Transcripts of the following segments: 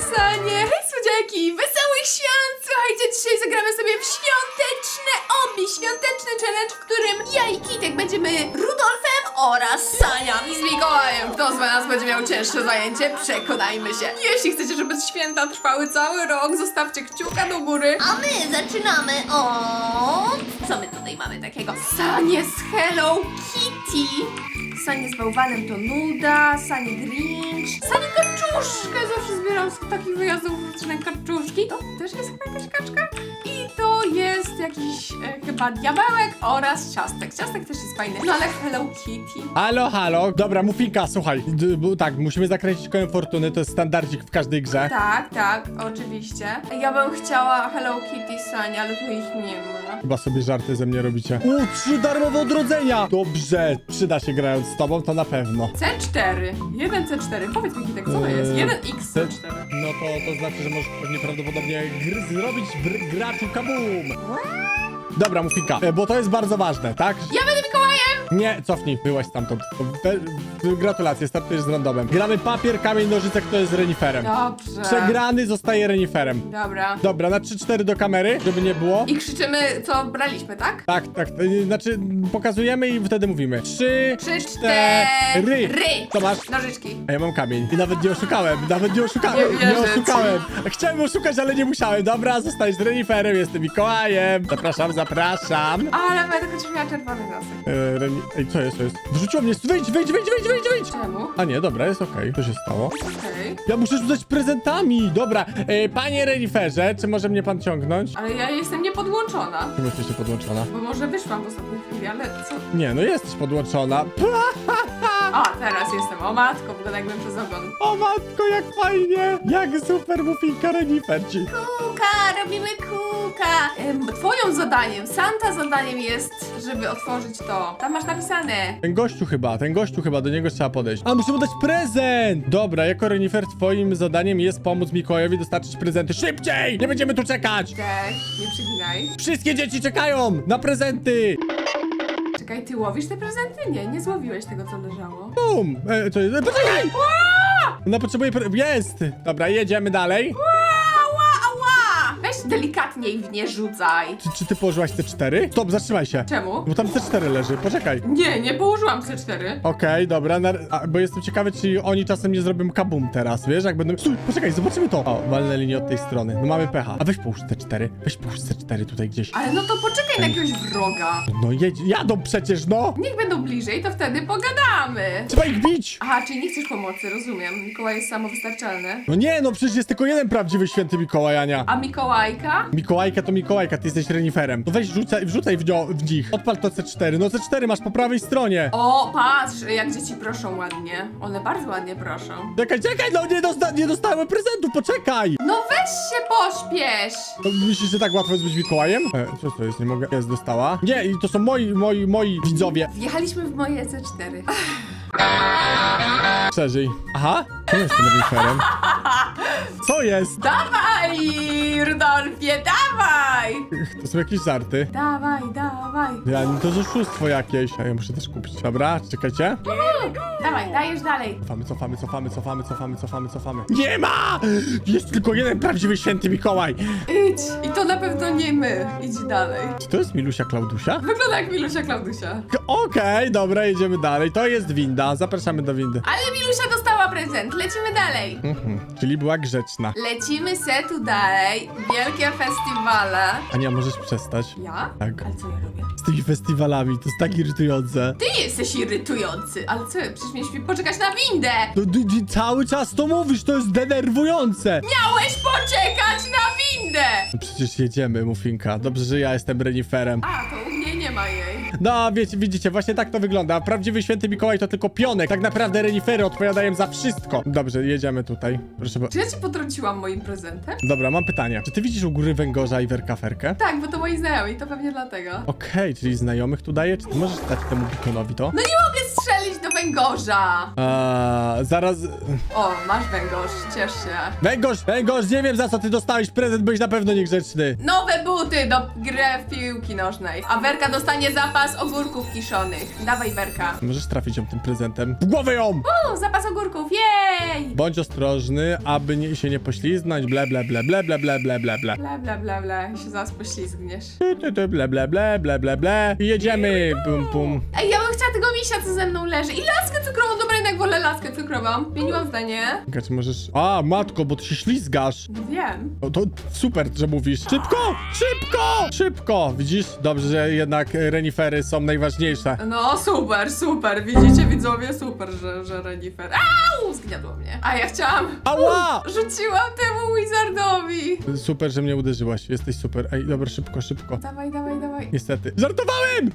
Sanie! Hej, słodziaki! Wesołych świąt! Słuchajcie, dzisiaj zagramy sobie w świąteczne obi, świąteczny challenge, w którym ja i Kitek będziemy Rudolfem oraz Saniami z Mikołajem. Kto z nas będzie miał cięższe zajęcie? Przekonajmy się. Jeśli chcecie, żeby święta trwały cały rok, zostawcie kciuka do góry. A my zaczynamy od... Co my tutaj mamy takiego? Sanie z Hello Kitty. Sanie z bałwanem to nuda, Sanie Grinch, Sanie kaczuszkę. Zawsze zbieram z takich wyjazdów różne kaczuszki. To też jest chyba jakaś kaczka. I to jest jakiś e, chyba diabełek oraz ciastek. Ciastek też jest fajny. No ale Hello Kitty. Halo, halo. Dobra, Mufinka, słuchaj. D- tak, musimy zakręcić kołem fortuny, to jest standardzik w każdej grze. Tak, tak, oczywiście. Ja bym chciała Hello Kitty Sanie, ale tu ich nie ma. Chyba sobie żarty ze mnie robicie. U, trzy darmowe odrodzenia! Dobrze, przyda się grając z tobą, to na pewno. C4. 1C4. Powiedz mi Kitek, co to jest? Eee, 1XC4. No to, to znaczy, że możesz pewnie prawdopodobnie gry zrobić w graczu kabum. Dobra, Mufinka, e, bo to jest bardzo ważne, tak? Ja będę Mikołajem! Nie, cofnij, byłaś stamtąd. Te, gratulacje, startujesz z randomem. Gramy papier, kamień, nożyce, kto jest reniferem. Dobrze. Przegrany zostaje reniferem. Dobra. Dobra, na 3-4 do kamery, żeby nie było. I krzyczymy, co braliśmy, tak? Tak, tak, y, znaczy pokazujemy i wtedy mówimy. Trzy, Trzy, cztery. cztery. Co masz? Nożyczki. A ja mam kamień. I nawet nie oszukałem, nawet nie oszukałem. Nie wierzę ci. oszukałem. Chciałem oszukać, ale nie musiałem. Dobra, zostajesz reniferem, jestem Mikołajem. Zapraszam, zapraszam. Ale będę chociaż miała czerwony nosek. E, reni... Ej, co jest, co jest? Wrzuciło mnie, wyjdź, wyjdź, wyjdź, wyjdź, wyjdź, wyjdź. Czemu? A nie, dobra, jest okej. Co się stało? Okej. Ja muszę rzucać prezentami. Dobra, e, panie reniferze, czy może mnie pan ciągnąć? Ale ja jestem niepodłączona. Czemu jesteście podłączona? Bo może wyszłam w ostatniej chwili, ale co? Nie, no jesteś podłączona. A, teraz jestem. O matko, wygląda jakbym przez ogon. O matko, jak fajnie! Jak super mufinka renifer ci. Kuka, robimy kuka. Em, twoją zadaniem, Santa zadaniem jest, żeby otworzyć to. Tam masz napisane. Ten gościu chyba, ten gościu chyba, do niego trzeba podejść. A, musimy dać prezent! Dobra, jako renifer twoim zadaniem jest pomóc Mikołajowi dostarczyć prezenty szybciej! Nie będziemy tu czekać! Cześć, nie przyginaj. Wszystkie dzieci czekają na prezenty! Czekaj, ty łowisz te prezenty? Nie, nie złowiłeś tego, co leżało. Bum! E, to e, poczekaj! Ona potrzebuje pre... Jest! Dobra, jedziemy dalej. Weź delikatniej w nie rzucaj. Czy, czy ty położyłaś te cztery? Stop, zatrzymaj się. Czemu? Bo tam te cztery leży, poczekaj. Nie, nie położyłam C4. Okej, dobra, na, a, bo jestem ciekawy, czy oni czasem nie zrobią kabum teraz, wiesz, jak będą... Stój, poczekaj, zobaczymy to! O, walnę linię od tej strony, no mamy pecha. A weź połóż te cztery, weź połóż te cztery tutaj gdzieś. Ale no to poczekaj na jakiegoś wroga. No jedź, jadą przecież, no! Niech będą bliżej, to wtedy pogadamy. Trzeba ich bić! Aha, czyli nie chcesz pomocy, rozumiem. Mikołaj jest samowystarczalny. No nie, no przecież jest tylko jeden prawdziwy święty Mikołaj, Ania. A Mikołajka? Mikołajka to Mikołajka, ty jesteś reniferem. No weź rzucaj, wrzucaj w, nio, w nich. Odpal to C4, no C4 masz po prawej stronie. O, patrz, jak dzieci proszą ładnie. One bardzo ładnie proszą. Czekaj, czekaj, no nie, dosta nie dostałem prezentu, poczekaj! No weź się pośpiesz! To myślisz, że tak łatwo jest być Mikołajem? E, co to jest, nie mogę, jest dostała? Nie, i to są moi, moi, moi widzowie. Wjechaliśmy w moje C4. Przeżyj. Aha, to jest tym reniferem. Co jest? Dawaj, Rudolfie, dawaj! To są jakieś żarty. Dawaj, dawaj. Ja, no to jest oszustwo jakieś. A ja muszę też kupić. Dobra, czekajcie. Dawaj, dajesz dalej. Cofamy, cofamy, cofamy, cofamy, cofamy, cofamy, cofamy. Nie ma! Jest tylko jeden prawdziwy święty Mikołaj. Idź. I to na pewno nie my. Idź dalej. Czy to jest Milusia Klaudusia? Wygląda jak Milusia Klaudusia. K- Okej, dobra, jedziemy dalej. To jest winda, zapraszamy do windy. Ale Milusia dostała prezent. Lecimy dalej. Mhm, czyli była grzeczna. Lecimy se tu dalej. Wielkie festiwale. Ania, możesz przestać? Ja? Tak. Ale co ja robię? Z tymi festiwalami, to jest tak irytujące. Ty jesteś irytujący. Ale co, przecież mieliśmy poczekać na windę. No, ty, ty cały czas to mówisz, to jest denerwujące. Miałeś poczekać na windę. No Przecież jedziemy, Mufinka. Dobrze, że ja jestem reniferem. A, to No, wiecie, widzicie, właśnie tak to wygląda. Prawdziwy święty Mikołaj to tylko pionek. Tak naprawdę renifery odpowiadają za wszystko. Dobrze, jedziemy tutaj. Proszę bardzo. Czy ja ci potrąciłam moim prezentem? Dobra, mam pytanie. Czy ty widzisz u góry węgorza i werkaferkę? Tak, bo to moi znajomi, to pewnie dlatego. Okej, czyli znajomych tu daje? Czy ty możesz dać temu bikonowi to? No nie mogę strzelić do węgorza. A, zaraz... O, masz węgorz, ciesz się. Węgorz, węgorz, nie wiem za co ty dostałeś prezent, byłeś na pewno niegrzeczny. Nowe buty do gry w piłki nożnej. A Werka dostanie zapas ogórków kiszonych. Dawaj, Werka. Możesz trafić ją tym prezentem. W głowę ją! O, zapas ogórków, jej! Bądź ostrożny, aby nie, się nie pośliznąć, ble ble ble ble ble ble ble ble ble. Ble, ble, ble, ble, się zaraz poślizgniesz. Tu, tu, tu, Ble ble ble ble ble ble. I jedziemy! Pum pum. Ej, ja bym chciała tego misia, co ze mną leży. I laskę cukrową, dobra, jednak wolę laskę cukrową. Zmieniłam zdanie. Czekaj, czy możesz... A, matko, bo ty się ślizgasz. No Wiem. No to super, że mówisz. Szybko! Szybko! Szybko! Widzisz? Dobrze, że jednak e, renifery są najważniejsze. No, super, super. Widzicie, widzowie, super, że, że renifer. Au! Zgniadło mnie. A ja chciałam... Ała! Rzuciłam temu wizardowi. Super, że mnie uderzyłaś. Jesteś super. Ej, dobra, szybko, szybko. Dawaj, dawaj, dawaj. Niestety. Żartowałem!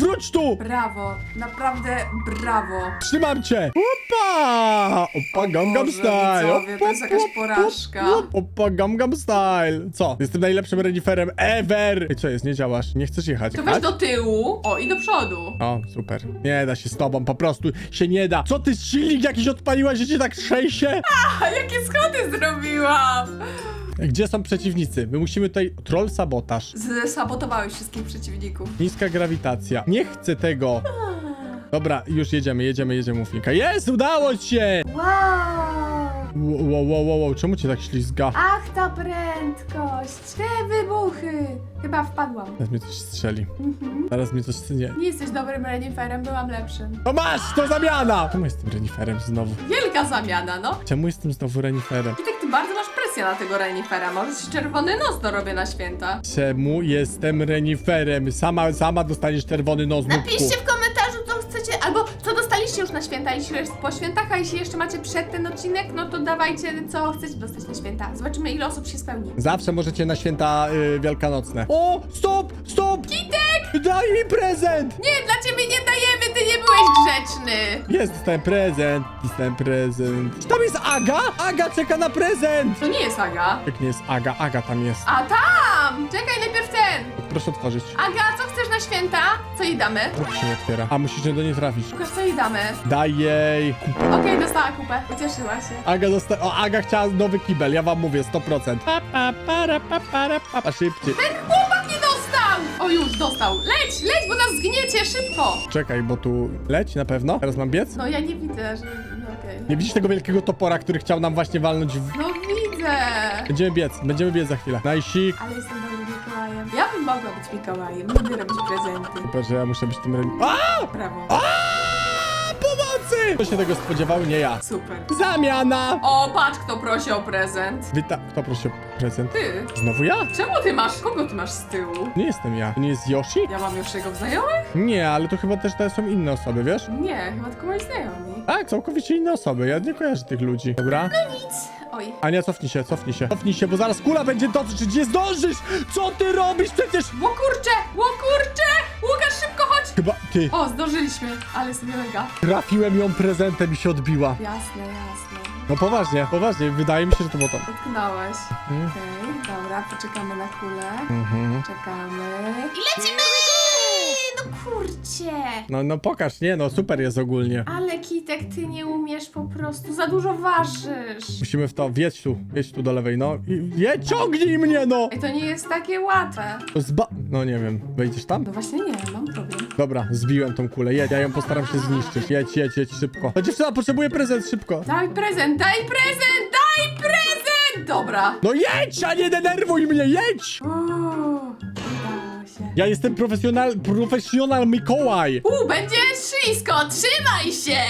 Wróć tu! Brawo, naprawdę brawo. Trzymam cię! Opa! Opa, Gangnam Boże, Style! widzowie, to jest jakaś porażka. op, Opa, Gangnam Style! Co? Jestem najlepszym reniferem ever! Ej, co jest? Nie działasz? Nie chcesz jechać? To weź do tyłu. O, i do przodu. O, super. Nie da się z tobą, po prostu się nie da. Co ty, silnik jakiś odpaliłaś, że cię tak trzęsie? A jakie schody zrobiłam? Gdzie są przeciwnicy? My musimy tutaj... Troll sabotaż. Zsabotowałeś wszystkich przeciwników. Niska grawitacja. Nie chcę tego. Dobra, już jedziemy, jedziemy, jedziemy, Mufinka. Jest, udało ci się! Wow! Wow, wow, wow, wow, czemu cię tak ślizga? Ach, ta prędkość! Te wybuchy! Chyba wpadłam. Teraz mnie coś strzeli. Zaraz mnie coś... Nie. Nie jesteś dobrym reniferem, byłam lepszym. O masz, to zamiana! Czemu jestem reniferem znowu? Wielka zamiana, no. Czemu jestem znowu reniferem? I tak ty bardzo masz presję na tego renifera. Może ci czerwony nos dorobię na święta. Czemu jestem reniferem? Sama, sama dostaniesz czerwony nos. Napiszcie w komentarzu, co chcecie, albo co dostaliście już na święta, jeśli jest po świętach, a jeśli jeszcze macie przed ten odcinek, no to dawajcie, co chcecie dostać na święta. Zobaczymy, ile osób się spełni. Zawsze możecie na święta y, wielkanocne. O, stop, stop! Kitek! Daj mi prezent! Nie, dla ciebie nie dajemy, ty nie byłeś grzeczny! Jest, dostałem prezent, dostałem prezent. Czy tam jest Aga? Aga czeka na prezent! To nie jest Aga. Jak nie jest Aga? Aga tam jest. A tam! Czekaj, najpierw ten! Proszę otworzyć. Aga, co chcesz na święta? Co jej damy? Jak się nie otwiera? A, musisz do niej trafić. Pokaż, co jej damy. Daj jej. Okej, dostała kupę, ucieszyła się. Aga dosta... O, Aga chciała nowy kibel, ja wam mówię, 100%. Pa, pa, para, pa, para, pa, pa, szybciej. Ten dostał! O, już dostał. Leć, leć, bo nas zgniecie, szybko! Czekaj, bo tu leć na pewno. Teraz mam biec? No, ja nie widzę, że... No, okej. Nie widzisz tego wielkiego topora, który chciał nam właśnie walnąć w... No, widzę! Będziemy biec, będziemy biec za chwilę. Najsik. Ale jestem dobrym Mikołajem. Ja bym mogła być Mikołajem, lubię robić prezenty. Super, że ja muszę być tym... reni- A! Brawo. A! Pomocy! Kto się tego spodziewał? Nie ja. Super. Zamiana! O, patrz, kto prosi o prezent. Wita... Kto prosi o prezent? Ty. Znowu ja? Czemu ty masz? Kogo ty masz z tyłu? Nie jestem ja. To nie jest Yoshi? Ja mam już jego znajomych? Nie, ale to chyba też te są inne osoby, wiesz? Nie, chyba tylko moi znajomi. Tak, całkowicie inne osoby. Ja nie kojarzę tych ludzi. Dobra? Nic. Oj. Ania, cofnij się, cofnij się. Cofnij się, bo zaraz kula będzie dotyczyć. Nie zdążysz! Co ty robisz? Przecież... Ło kurcze! Ło kurcze! Łukasz, szybko chodź! Chyba ty. O, zdążyliśmy, ale sobie mega. Trafiłem ją prezentem i się odbiła. Jasne, jasne. No poważnie, poważnie. Wydaje mi się, że to było to. Dotknąłeś. Mhm. Okej, dobra, poczekamy na kulę. Mhm. Czekamy. I lecimy! No kurcie! No, no pokaż, nie no, super jest ogólnie. Ale Kitek, ty nie umiesz po prostu, za dużo ważysz. Musimy w to, wjedź tu, wjedź tu do lewej, no. I, jedź, ciągnij mnie, no! Ej, to nie jest takie łatwe. To Zba... No nie wiem, wejdziesz tam? No właśnie nie, mam problem. Dobra, zbiłem tą kulę, jedź, ja ją postaram się zniszczyć. Jedź, jedź, jedź szybko. Ta dziewczyna potrzebuje prezent, szybko. Daj prezent, daj prezent, daj prezent! Dobra. No jedź, a nie denerwuj mnie, jedź! Uuu, udało się. Ja jestem profesjonal, profesjonal Mikołaj. Uuu, będzie ślisko, trzymaj się!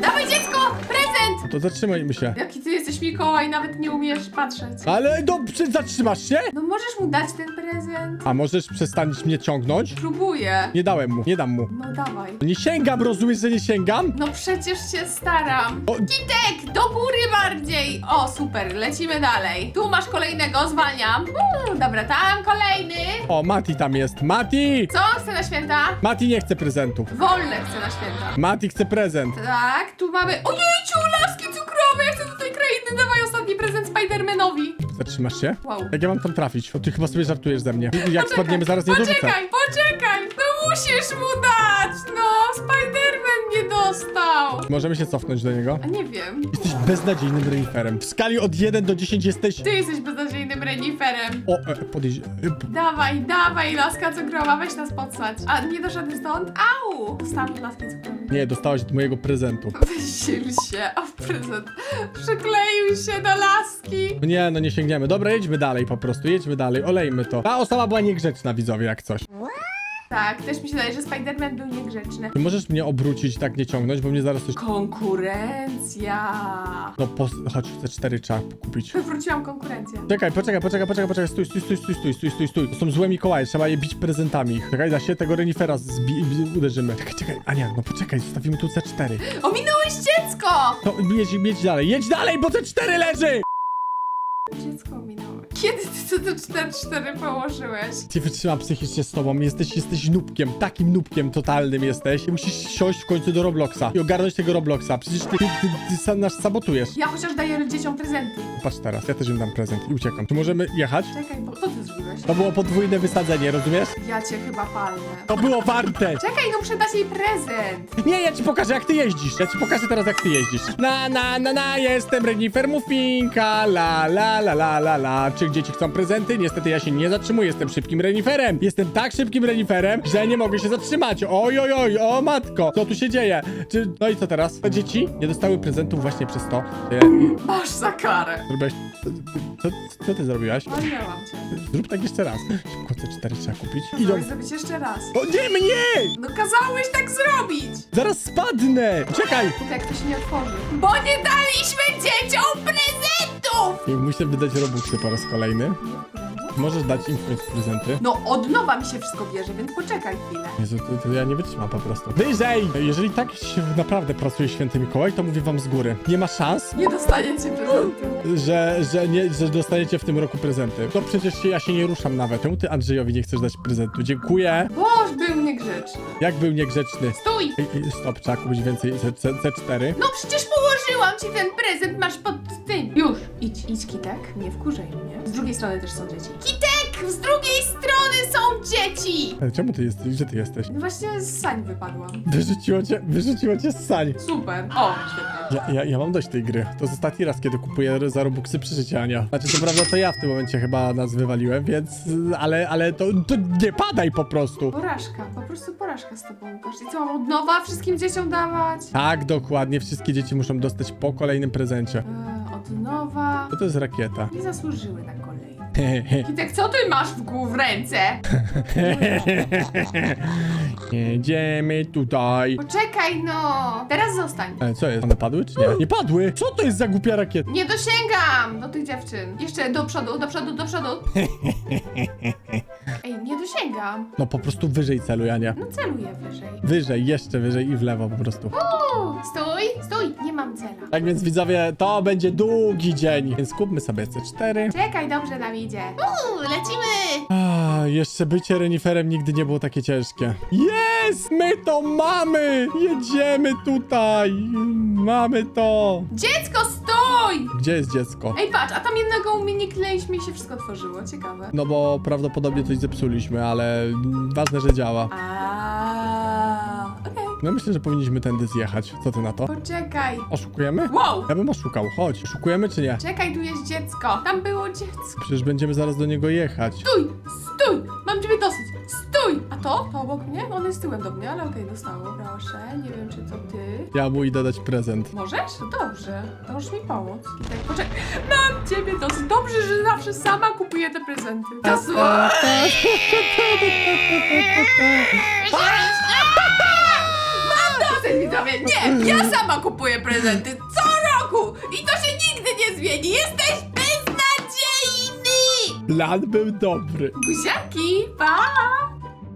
Dawaj dziecko, prezent! To zatrzymajmy się. Jaki ty jesteś Mikołaj, nawet nie umiesz patrzeć. Ale dobrze, zatrzymasz się? No możesz mu dać ten prezent? A możesz przestanić mnie ciągnąć? Próbuję. Nie dałem mu, nie dam mu. No dawaj. Nie sięgam, rozumiesz, że nie sięgam? No przecież się staram. O, Kitek, do góry bardziej! O, super, lecimy dalej. Tu masz kolejnego, zwalniam. Uuu, dobra, tam kolejny. o, Mati tam jest. Mati! Co on chce na święta? Mati nie chce prezentu. Wolne chce na święta. Mati chce prezent. Tak, tu mamy... Ojejciu, laski cukrowe! Ja chcę do tej krainy. Dawaj ostatni prezent Spidermanowi. Zatrzymasz się? Wow. Jak ja mam tam trafić? O, ty chyba sobie żartujesz ze mnie. Jak spadniemy, zaraz nie dorzucę. Poczekaj, poczekaj! No musisz mu dać! No, dostał. Możemy się cofnąć do niego? A nie wiem. Jesteś beznadziejnym reniferem. W skali od 1 do 10 jesteś... Ty jesteś beznadziejnym reniferem. O, e, podejść... e, p- Dawaj, dawaj, laska cukrowa, weź nas podsać. A nie doszedł stąd? Au! Dostałam od laski cukrowej. Nie, dostałaś od mojego prezentu. Wysił się, o prezent. Przykleił się do laski. No Nie, no nie sięgniemy. Dobra, jedźmy dalej po prostu, jedźmy dalej, olejmy to. Ta osoba była niegrzeczna, widzowie, jak coś. Tak, też mi się wydaje, że Spider-Man był niegrzeczny. Ty możesz mnie obrócić, tak nie ciągnąć, bo mnie zaraz coś... Konkurencja. No, pos... chodź, te cztery trzeba kupić. Wywróciłam konkurencję. Czekaj, poczekaj, poczekaj, poczekaj, poczekaj, stój, stój, stój, stój, stój, stój, stój, stój. To są złe Mikołaje, trzeba je bić prezentami. Czekaj, da się tego renifera zbi... uderzymy. Czekaj, czekaj, Ania, no poczekaj, zostawimy tu C4. Ominąłeś dziecko! To jedź, jedź dalej, jedź dalej, bo C4 leży! Dziecko. Kiedy ty to 4-4 położyłeś? Nie wytrzymam psychicznie z tobą, jesteś, jesteś nubkiem, takim nubkiem totalnym jesteś. Musisz siąść w końcu do Robloxa i ogarnąć tego Robloxa, przecież ty, ty, ty, ty sam nas sabotujesz. Ja chociaż daję dzieciom prezenty. Patrz teraz, ja też im dam prezent i uciekam. Czy możemy jechać? Czekaj, bo co ty zrobiłeś? To było podwójne wysadzenie, rozumiesz? Ja cię chyba palnę. To było warte! Czekaj, no muszę dać jej prezent. Nie, ja ci pokażę jak ty jeździsz. Ja ci pokażę teraz jak ty jeździsz. Na, na, na, na, jestem Renifer Muffinka, la, la, la, la, la, la. Czy dzieci chcą prezenty? Niestety ja się nie zatrzymuję, jestem szybkim reniferem. Jestem tak szybkim reniferem, że nie mogę się zatrzymać. Oj, oj, oj, o matko, co tu się dzieje? Czy, no i co teraz? Te dzieci nie dostały prezentów właśnie przez to, że ja, Masz za karę. zrobiłeś... Co, co ty zrobiłaś? Palnęłam cię. Zrób tak jeszcze raz. Szybko te cztery trzeba kupić. Idą. Możesz zrobić jeszcze raz. O nie, mnie! No kazałeś tak zrobić! Zaraz spadnę! Czekaj! Tak to się nie otworzy. Bo nie daliśmy dzieciom! I muszę wydać robuxy po raz kolejny. Możesz dać im w prezenty? No od nowa mi się wszystko bierze, więc poczekaj chwilę. Jezu, to, to ja nie wytrzymam po prostu. Wyżej! Jeżeli tak się naprawdę pracuje święty Mikołaj, to mówię wam z góry. Nie ma szans, Nie dostaniecie prezentu. że, że, nie, że dostaniecie w tym roku prezenty. To przecież się, ja się nie ruszam nawet. Czemu ty Andrzejowi nie chcesz dać prezentu? Dziękuję. Boż był niegrzeczny. Jak był niegrzeczny. Stój! Ej, ej, Stop, trzeba kupić więcej C, C, C4. No przecież położyłam ci ten prezent, masz pod tym. Już. Idź, idź Kitek, nie wkurzaj mnie. Z drugiej strony też są dzieci. Kitek! Z drugiej strony są dzieci! Ale czemu ty jesteś? Gdzie ty jesteś? No właśnie z sań wypadłam. Wyrzuciło cię, wyrzuciło cię z sali. Super. O, świetnie. Ja, ja, ja mam dość tej gry. To jest ostatni raz, kiedy kupuję za Robuxy przy życiu, Ania. Znaczy, co prawda to ja w tym momencie chyba nas wywaliłem, więc... Ale, ale to, to nie padaj po prostu. Porażka, po prostu porażka z tobą, Łukasz. I co, mam od nowa wszystkim dzieciom dawać? Tak, dokładnie. Wszystkie dzieci muszą dostać po kolejnym prezencie. Eee, od nowa. Co to jest rakieta? Nie zasłużyły na. Kitek, co ty masz w głów w ręce? Jedziemy tutaj. Poczekaj no. Teraz zostań. Ale co jest? One padły czy nie? Nie padły! Co to jest za głupia rakieta? Nie dosięgam do tych dziewczyn. Jeszcze do przodu, do przodu, do przodu. Ej, nie dosięgam. No po prostu wyżej celuj, Ania. No celuję wyżej. Wyżej, jeszcze wyżej i w lewo po prostu. Uuu, stój, stój, nie mam cela. Tak więc widzowie, to będzie długi dzień. Więc kupmy sobie C4. Czekaj, dobrze nam idzie. Uuu, lecimy. A, jeszcze bycie reniferem nigdy nie było takie ciężkie. Jest! My to mamy! Jedziemy tutaj! Mamy to! Dziecko, stój! Gdzie jest dziecko? Ej, patrz, a tam jednego mini kleiliśmy i się wszystko otworzyło. Ciekawe. No bo prawdopodobnie coś zepsuliśmy, ale ważne, że działa. A, okej. No myślę, że powinniśmy tędy zjechać. Co ty na to? Poczekaj. Oszukujemy? Wow! Ja bym oszukał. Chodź. Oszukujemy czy nie? Czekaj, tu jest dziecko. Tam było dziecko. Przecież będziemy zaraz do niego jechać. Stój! Stój! Mam ciebie dosyć! Stój! A to? To obok mnie? On jest tyłem do mnie, ale okej, dostało. Proszę, nie wiem czy to ty. Ja mu idę dać prezent. Możesz? To dobrze. To możesz mi pomóc. I tak, poczekaj. Mam ciebie dosyć. Dobrze, że zawsze sama kupuję te prezenty. To słowo! Mam dosyć, widzowie! Nie! Ja sama kupuję prezenty co roku! I to się nigdy nie zmieni! Jesteś! Plan był dobry. Buziaki, pa!